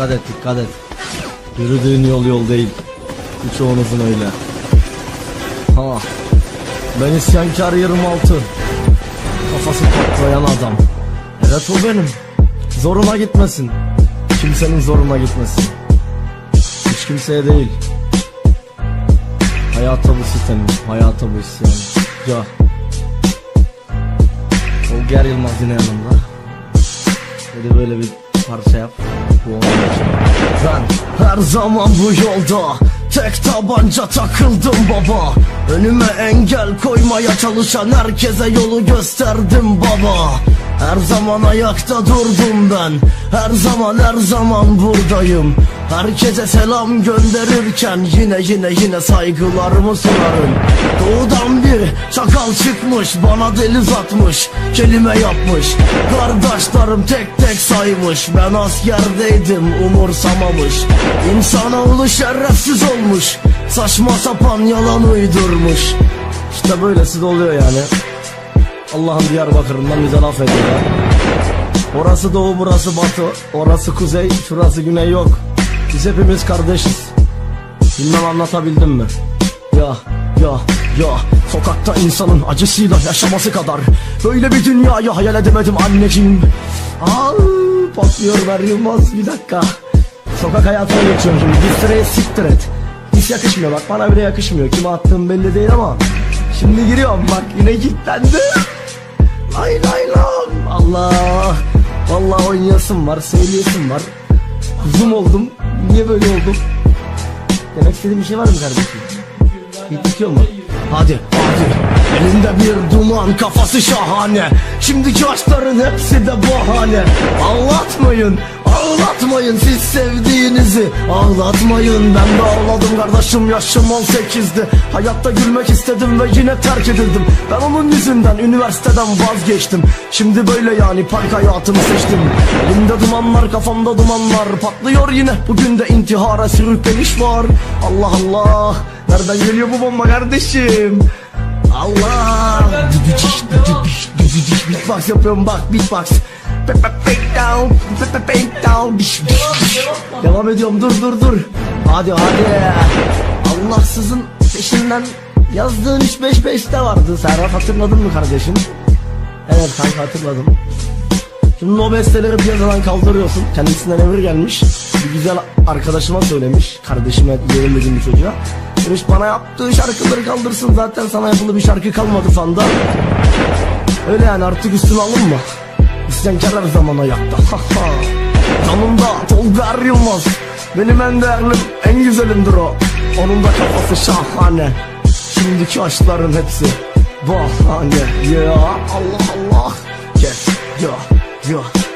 Dikkat et dikkat et. Yürüdüğün yol yol değil. Birçoğunuzun öyle. Ha. Ben isyankar 26. Kafası patlayan adam. Evet o benim. Zoruna gitmesin. Kimsenin zoruna gitmesin. Hiç kimseye değil. Hayata bu sitem, hayata bu isyan. Ya. Olger Yılmaz yine yanımda. Dedi böyle bir parça yap. Ben her zaman bu yolda Tek tabanca takıldım baba. Önüme engel koymaya çalışan herkese yolu gösterdim baba. Her zaman ayakta durdum ben Her zaman her zaman buradayım. Herkese selam gönderirken Yine yine yine saygılarımı sunarım. Bir çakal çıkmış Bana deliz atmış Kelime yapmış. Kardeşlerim tek tek saymış Ben askerdeydim umursamamış. İnsanoğlu şerefsiz olmuş Saçma sapan yalan uydurmuş. İşte böylesi de oluyor yani. Allah'ın Diyarbakır'ından bize laf ediyorlar Orası doğu burası batı Orası kuzey şurası güney yok. Biz hepimiz kardeşiz. Bilmem anlatabildim mi? Ya ya ya Sokakta insanın acısıyla yaşaması kadar Böyle bir dünyayı hayal edemedim anneciğim. Al patlıyor ver Yılmaz bir dakika. Sokak hayatına geçiyorum şimdi sıraya siktir et. Hiç yakışmıyor bak bana bile yakışmıyor. Kime attığım belli değil ama Şimdi giriyorum bak yine kilitlendi. Lay lay lam Allah Vallahi oynayasım var söyleyasım var. Kuzum oldum Niye böyle oldum? Demek istediğim bir şey var mı kardeşim bitiyor mu Hadi hadi. Elinde bir duman kafası şahane. Şimdiki aşkların hepsi de bahane. Ağlatmayın Ağlatmayın siz sevdiğinizi. Ağlatmayın ben de ağladım kardeşim yaşım 18'di Hayatta gülmek istedim ve yine terk edildim. Ben onun yüzünden üniversiteden vazgeçtim. Şimdi böyle yani park hayatımı seçtim. Elimde dumanlar kafamda dumanlar. Patlıyor yine bugün de intihara sürükleniş var. Allah Allah Nereden geliyor bu bomba kardeşim. Allah. Beatbox yapıyorum bak beatbox. Breakdown Breakdown Devam ediyorum dur dur dur. Hadi hadi. Allahsızın peşinden Yazdığın 3-5-5'te vardı. Serhat hatırladın mı kardeşim? Evet kanka hatırladım Şimdi o besteleri bir yazadan kaldırıyorsun. Kendisinden emir gelmiş. Bir güzel arkadaşıma söylemiş. Kardeşime yerim dediğim bir çocuğa. Demiş bana yaptığı şarkıları kaldırsın. Zaten sana yapılı bir şarkı kalmadı fanda. Öyle yani artık üstüne alınma İsyankar her zaman ayakta Yanımda Tolga Yılmaz Benim en değerlim en güzelimdir o. Onun da kafası şahane. Şimdiki aşkların hepsi bahane. Ya Allah Allah. Yes ya ya